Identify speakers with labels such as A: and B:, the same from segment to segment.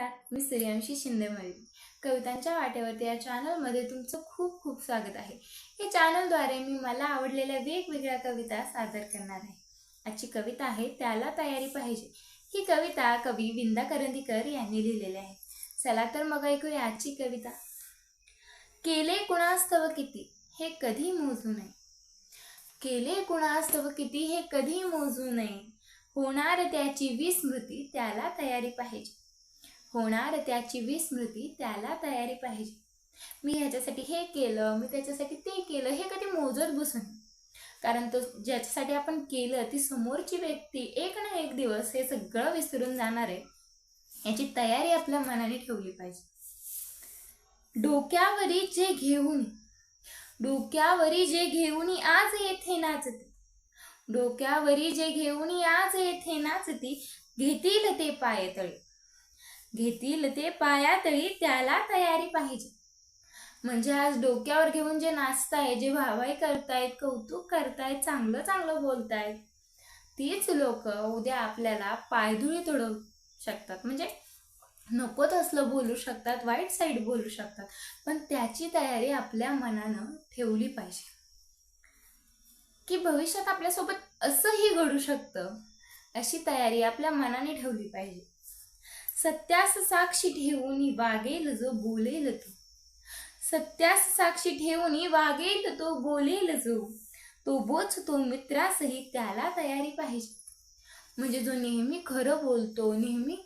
A: नमस्कार मी सूर्यवंशी शिंदेमळी कवितांच्या वाटेवरती या चॅनलमध्ये तुमचं खूप खूप स्वागत आहे. या चॅनलद्वारे मी मला आवडलेल्या वेगवेगळ्या कविता सादर करणार आहे. आजची कविता आहे त्याला तयारी पाहिजे. ही कविता कवी विंदा करंदीकर यांनी लिहिलेली आहे. चला तर मग ऐकूया आजची कविता. केले कुणास्तव किती हे कधी मोजू नये. केले कुणास्तव किती हे कधी मोजू नये. होणार त्याची विस्मृती त्याला तयारी पाहिजे. होणार त्याची विस्मृती त्याला तयारी पाहिजे. मी ह्याच्यासाठी हे केलं मी त्याच्यासाठी ते केलं हे कधी मोजत बसून. कारण तो ज्याच्यासाठी आपण केलं ती समोरची व्यक्ती एक ना एक दिवस हे सगळं विसरून जाणार आहे याची तयारी आपल्या मनाने ठेवली पाहिजे. डोक्यावरी जे घेऊन डोक्यावरी जे घेऊन आज येथे नाचते. डोक्यावरी जे घेऊन आज येथे नाचती घेतील ते पायतळे. घेतील ते पायातळी त्याला तयारी पाहिजे. म्हणजे आज डोक्यावर घेऊन जे नाचताय जे भावाई करतायत कौतुक करतायत चांगलं चांगलं बोलतायत तीच लोक उद्या आपल्याला पायधुळी तोडवू शकतात. म्हणजे नको तसलं बोलू शकतात वाईट साईड बोलू शकतात पण त्याची तयारी आपल्या मनानं ठेवली पाहिजे. की भविष्यात आपल्यासोबत असंही घडू शकतं अशी तयारी आपल्या मनाने ठेवली पाहिजे. सत्यास साक्षी ठेवून वागेल जो बोलेल तो. सत्यास साक्षी ठेवून वागेल तो बोलेल जो. तो बोच तो मित्रासही त्याला तयारी पाहिजे. म्हणजे जो नेहमी खरं बोलतो नेहमी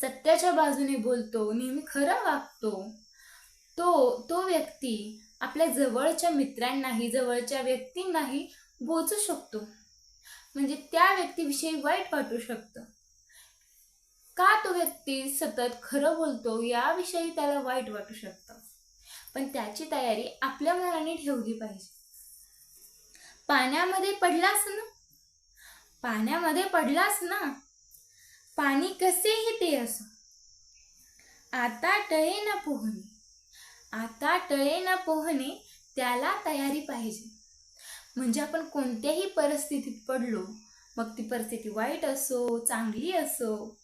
A: सत्याच्या बाजूने बोलतो नेहमी खरं वागतो तो तो व्यक्ती आपल्या जवळच्या मित्रांनाही जवळच्या व्यक्तींनाही बोचू शकतो. म्हणजे त्या व्यक्तीविषयी वाईट वाटू शकतं. का तो व्यक्ती सतत खरं बोलतो याविषयी त्याला वाईट वाटू शकतं. पण त्याची तयारी आपल्या मनाने ठेवली पाहिजे. पाण्यामध्ये पडलास ना? पाण्यामध्ये पडलास ना? पाणी कसेही ते असो. आता टळे ना पोहणे. आता टळे ना पोहणे त्याला तयारी पाहिजे. म्हणजे आपण कोणत्याही परिस्थितीत पडलो मग ती परिस्थिती वाईट असो चांगली असो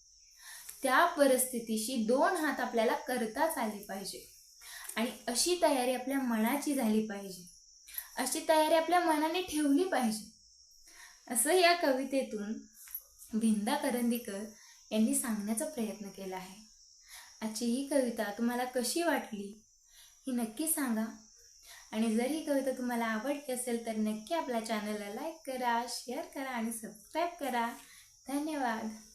A: त्या परिस्थितीशी दोन हात आपल्याला करताच आले पाहिजे. आणि अशी तयारी आपल्या मनाची झाली पाहिजे. अशी तयारी आपल्या मनाने ठेवली पाहिजे. असं या कवितेतून भिंदा करंदीकर यांनी सांगण्याचा प्रयत्न केला आहे. आजची ही कविता तुम्हाला कशी वाटली ही नक्की सांगा. आणि जर ही कविता तुम्हाला आवडली असेल तर नक्की आपल्या चॅनलला लाईक करा शेअर करा आणि सबस्क्राईब करा. धन्यवाद.